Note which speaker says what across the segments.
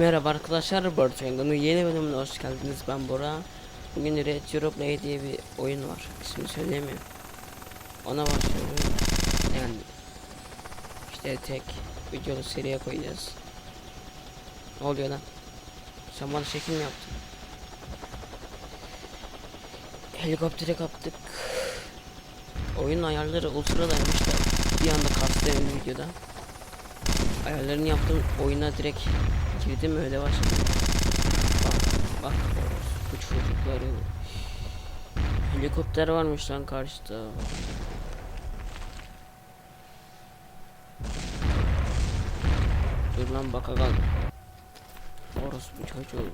Speaker 1: Merhaba arkadaşlar, Borçengan'ın yeni bölümüne hoş geldiniz. Ben Bora. Bugün Red Europlay diye bir oyun var. İsmini söyleyemiyorum. Ona başlıyorum. Yani işte tek videolu seriye koyacağız. Ne oluyor lan? Sen bana şekil mi yaptın? Helikoptere kaptık. Oyun ayarları ultradaymış da bir anda kastı videoda. Ayarlarını yaptım oyuna direkt girdim öyle başladım. Bak bak bu çocukları. Helikopter varmış lan karşıda. Dur lan bakagan. Orospu çocuğu.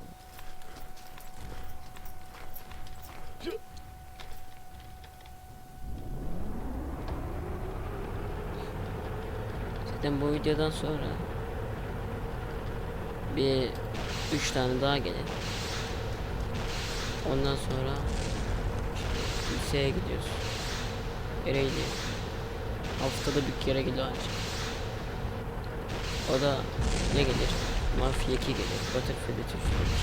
Speaker 1: Zaten bu videodan sonra bir üç tane daha gelir. Ondan sonra liseye gidiyoruz. Ereğli. Haftada bir kere gidiyor ancak. O da ne gelir? Mafya 2 gelir. 3 gelir.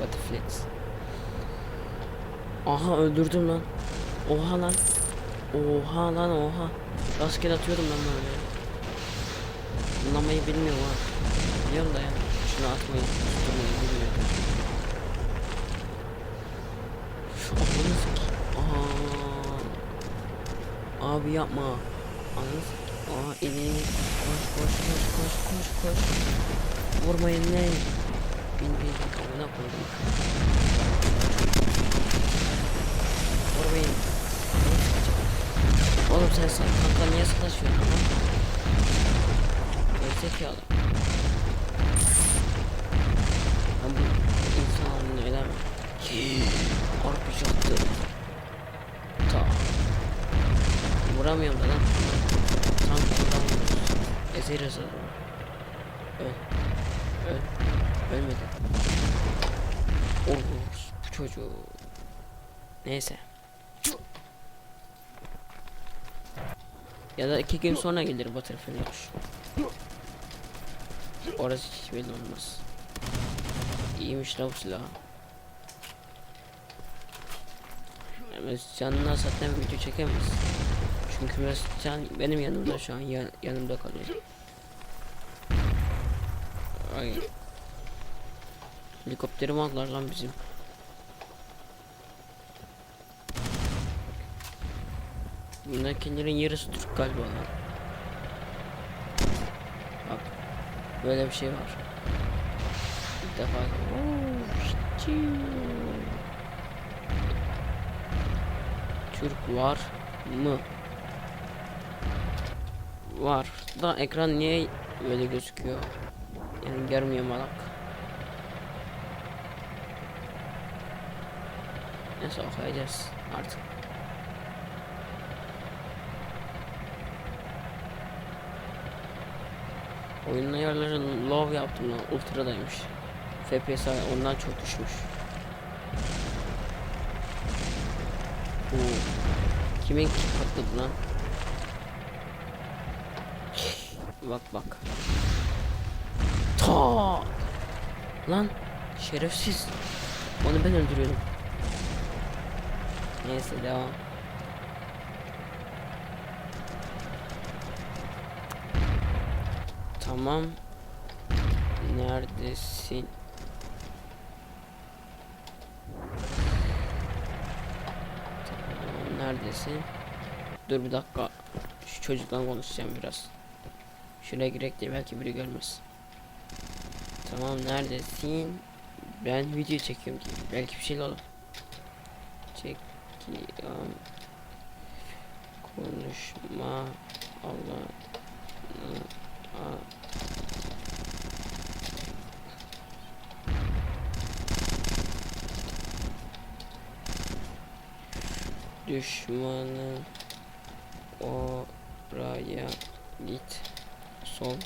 Speaker 1: Battlefield. Aha öldürdüm lan. Oha lan. Oha lan oha. Rastgele atıyordum ben böyle. Anlamayı bilmiyorum ha. Biliyorum da ya. Şunu atmayı, tutturmayı bilmiyorum. Ananı sik. Aa. Abi yapma. Sik. Aa eli. Koş koş koş koş koş koş. Vurmayın ne? Bin bin. Amına koydum. Vurmayın. Oğlum sen sen kanka niye sataşıyorsun lan? Gerizekalı. Ki korkacaktı. Ta. Vuramıyorum da lan. Tam vuramıyoruz. Ezeriz adamı. Öl. Öl. Ölmedi. Olur. Bu çocuğu. Neyse. Ya da iki gün sonra gelir Battlefield 3. Orası hiç belli olmaz. İyiymiş la bu Mescan'la zaten video çekemez. Çünkü Mescan benim yanımda şu an yan, yanımda kalıyor. Ay. Helikopterim aldılar lan bizim. Bundakilerin yarısı Türk galiba lan. Bak. Böyle bir şey var. İlk defa. Oo, Türk var mı? Var. Da ekran niye böyle gözüküyor? Yani görmüyor malak. Neyse okuyacağız artık. Oyunun ayarlarını low yaptım lan ultradaymış. FPS ondan çok düşmüş. Oo. Kimin ki patladı lan? bak bak. Ta. Lan şerefsiz. Onu ben öldürüyorum. Neyse devam. Tamam. Neredesin? Neredesin? Dur bir dakika. Şu çocukla konuşacağım biraz. Şuraya girek de belki biri görmez. Tamam neredesin? Ben video çekiyorum diye. Belki bir şey olur. Çekiyorum. Konuşma. Allah. Aa. Düşmanın oraya git. Sol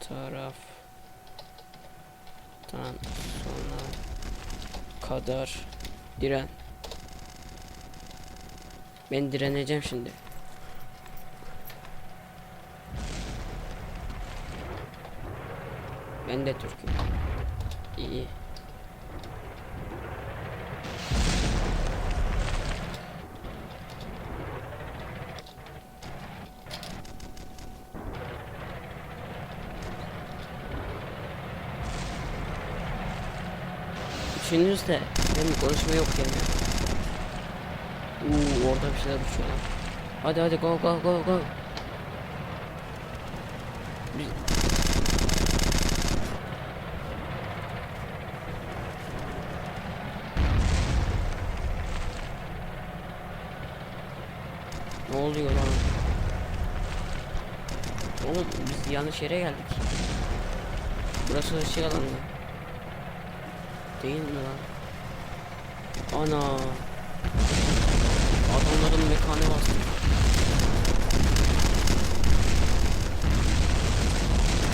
Speaker 1: taraftan sonra kadar diren. Ben direneceğim şimdi. Ben de Türk'üm. İyi. Üçüncüsü de benim konuşma yok yani. Uuu orada bir şeyler uçuyor lan. Hadi hadi go go go go. Biz... Ne oluyor lan? Oğlum biz yanlış yere geldik. Burası ışık alanı. Değil mi lan? Ana. Adamların mekanı bastı.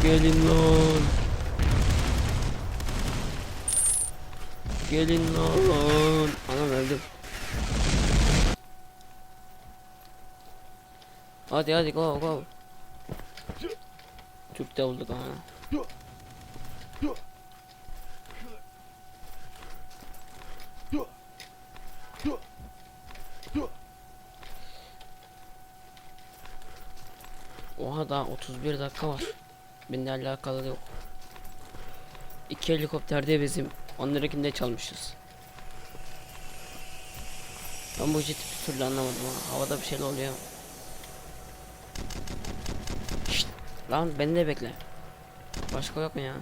Speaker 1: Gelin lan. Gelin lan. Anam öldüm. Hadi hadi go go. Türk de olduk ha. Oha daha 31 dakika var. Benimle alakalı yok. İki helikopter de bizim. Onlarınkini de çalmışız. Ben bu jeti bir türlü anlamadım ha. Havada bir şeyler oluyor. Şşt, lan beni de bekle. Başka yok mu ya?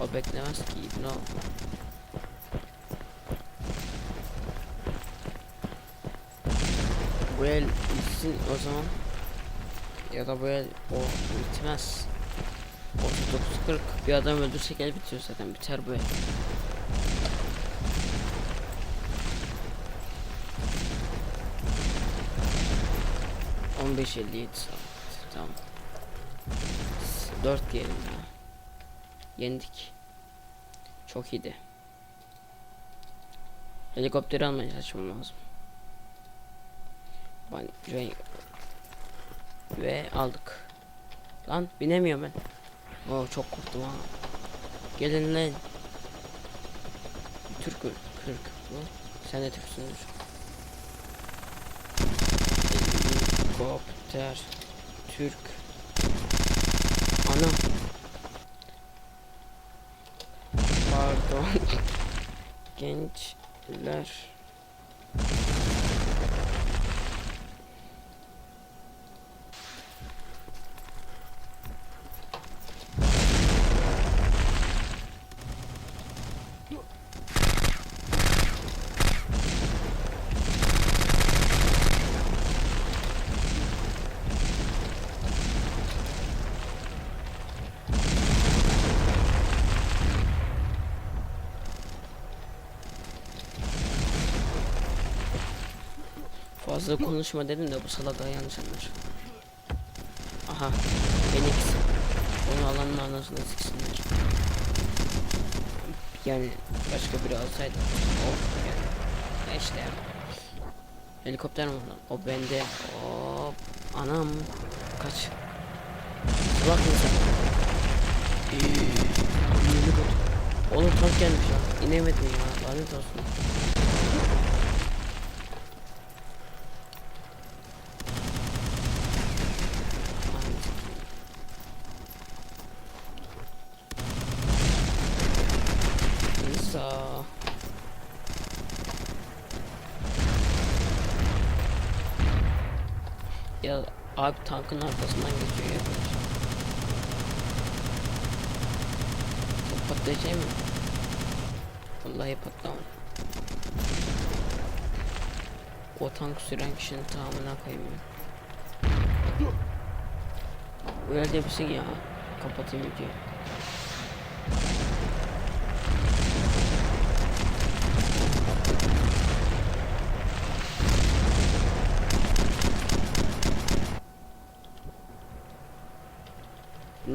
Speaker 1: O beklemez ki. No. Bu el bitsin o zaman. Ya da bu el o bitmez. 39-40 bir adam öldürsek el bitiyor zaten biter bu el. On beş elli yedi. Tamam. Dört diyelim ya. Yendik. Çok iyiydi. Helikopteri almaya çalışmam lazım. Ve, ve aldık. Lan binemiyorum ben. Oo çok korktum ha. Gelin lan. Türk Kırk bu. Sen de Türksündür. Helikopter. Türk. Ana. Pardon. Gençler. Fazla konuşma dedim de bu salada yanlış anlar. Aha. Phoenix. Onu alanın anasını siksinler. Yani başka biri alsaydı. Of yani. Ya işte. Helikopter mi lan? O bende. Hop. Anam. Kaç. Bak sen. Ee. Oğlum tank gelmiş ya. İnemedim ya. Lanet olsun. Ya abi tankın arkasından geçiyor Patlayacak mı? Vallahi patlamam. O tank süren kişinin tamamına ya. Öyle bir şey ya. Kapatayım videoyu.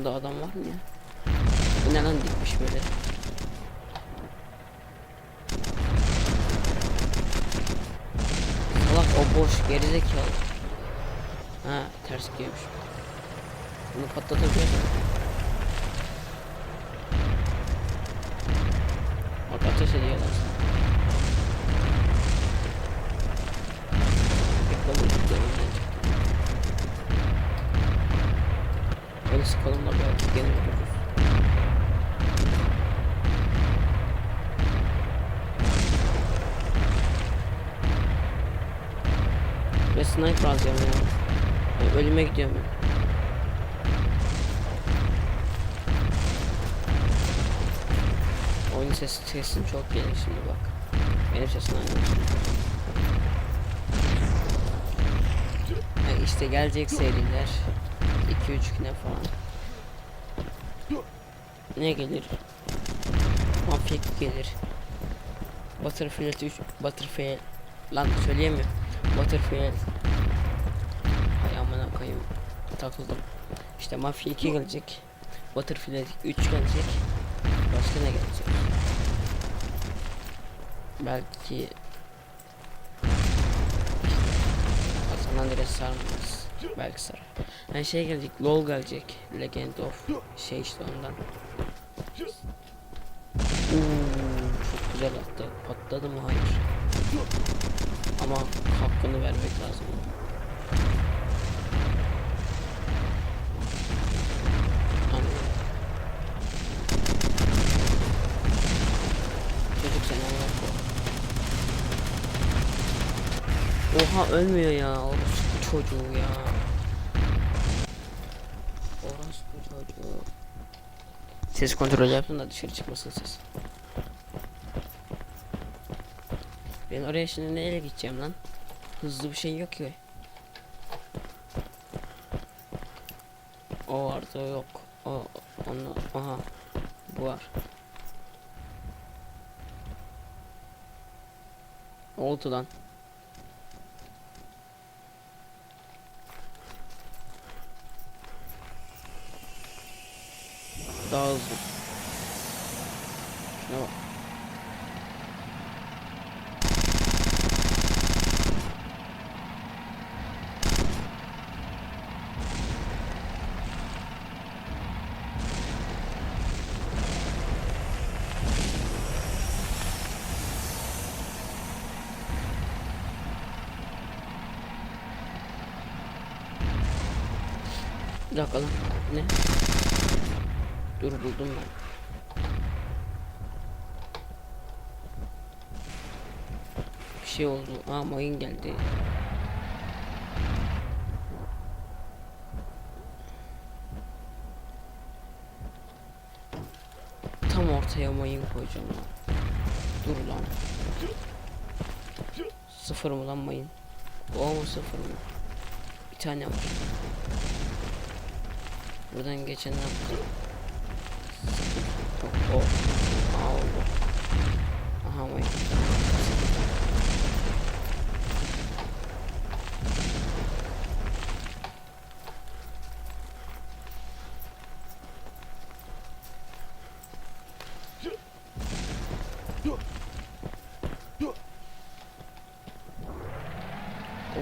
Speaker 1: Şurada adam var mı ya? Bu dikmiş böyle. Salak o boş gerizekalı. Ha ters giyiyormuş. Bunu patlatabiliyor Bak ateş ediyorlar. Vururuz. Ve sniper alacağım ya. Ben ölüme gidiyorum ben. Oyun sesi sesin çok geliyor şimdi bak. Benim sesim aynı. İşte gelecek seriler. 2-3 güne falan. Ne gelir? Mafya gelir. Battlefield 3 Battlefield lan söyleyemiyorum. Battlefield Hay amına koyayım takıldım. İşte Mafya 2 gelecek. Battlefield 3 gelecek. Başka ne gelecek? Belki San Andreas sarmaz. Belki sarar. Yani şey gelecek, LoL gelecek. Legend of şey işte ondan. Oo, çok güzel attı. Patladı mı? Hayır. Ama hakkını vermek lazım. Oha ölmüyor ya. Orospu çocuğu ya. Orospu çocuğu. Ses kontrol yaptım da dışarı çıkmasın ses. Ben oraya şimdi neyle gideceğim lan? Hızlı bir şey yok ki. O vardı o yok. O onu aha bu var. Oldu lan. Daha hızlı. Şuna bak. Bir dakika lan. Ne? Dur buldum ben. Bir şey oldu. Aa mayın geldi. Tam ortaya mayın koyacağım lan. Dur lan. Sıfır mı lan mayın? O mu sıfır mı? Bir tane var. Buradan geçenler Yok o. Aa oldu. Aha vay.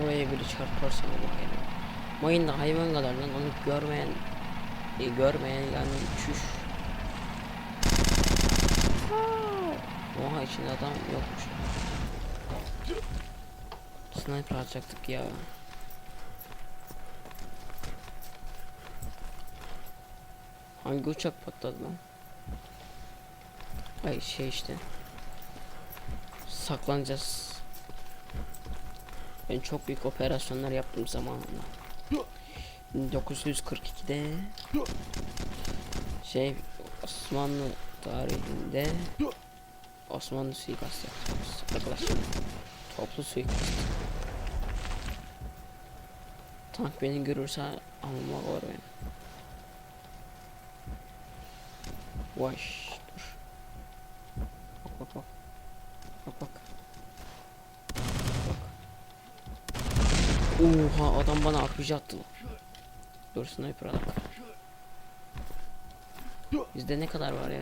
Speaker 1: Oraya biri çarparsa ne bakayım. Mayın da hayvan kadar lan onu görmeyen e, görmeyen yani çüş. Oha içinde adam yokmuş. Sniper atacaktık ya. Hangi uçak patladı lan? Ay şey işte. Saklanacağız. Ben çok büyük operasyonlar yaptım zamanında. 1942'de şey Osmanlı tarihinde Osmanlı suikast yaptığımız arkadaşlar. Toplu suikast. Tank beni görürse alma var benim Vay dur. Bak bak bak. Bak bak. Bak. Oha adam bana RPG attı Dur sniper alak. Bizde ne kadar var ya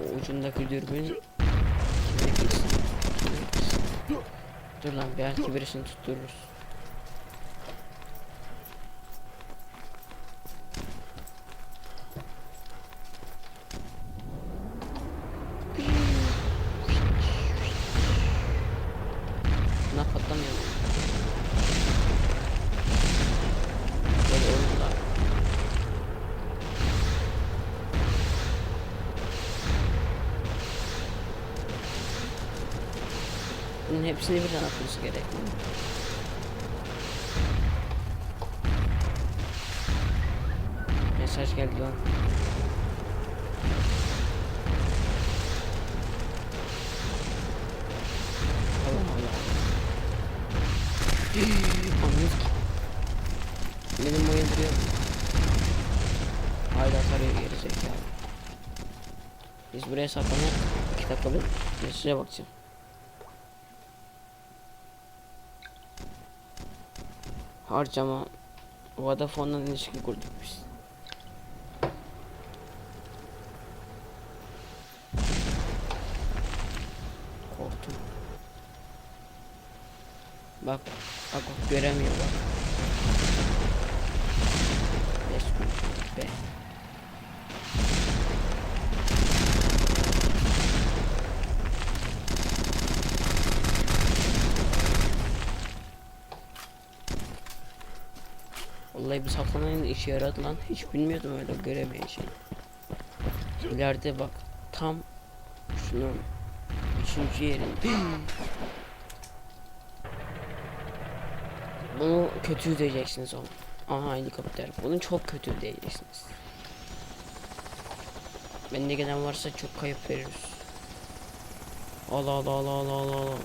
Speaker 1: o ucundaki dürbün? Dur lan belki birisini tuttururuz. Bunun hepsini birden atması gerek. Mesaj geldi lan. Allah Allah. Anladın ki. Benim oyun duruyor. Hala tarıyor geri zekalı. Biz buraya saklanıp 2 dakika bir mesaja bakacağım. Harcama Vodafone'dan ilişki kurduk biz. Korktum. Bak, bak, göremiyor bak. Beş be. Vallahi bir saklanan işe yaradı lan. Hiç bilmiyordum öyle göremeyen şey. İleride bak tam şunun üçüncü yerin. Bunu kötü diyeceksiniz oğlum. Aha helikopter. Bunu çok kötü diyeceksiniz. Bende gelen varsa çok kayıp veririz. Allah Allah Allah Allah Allah.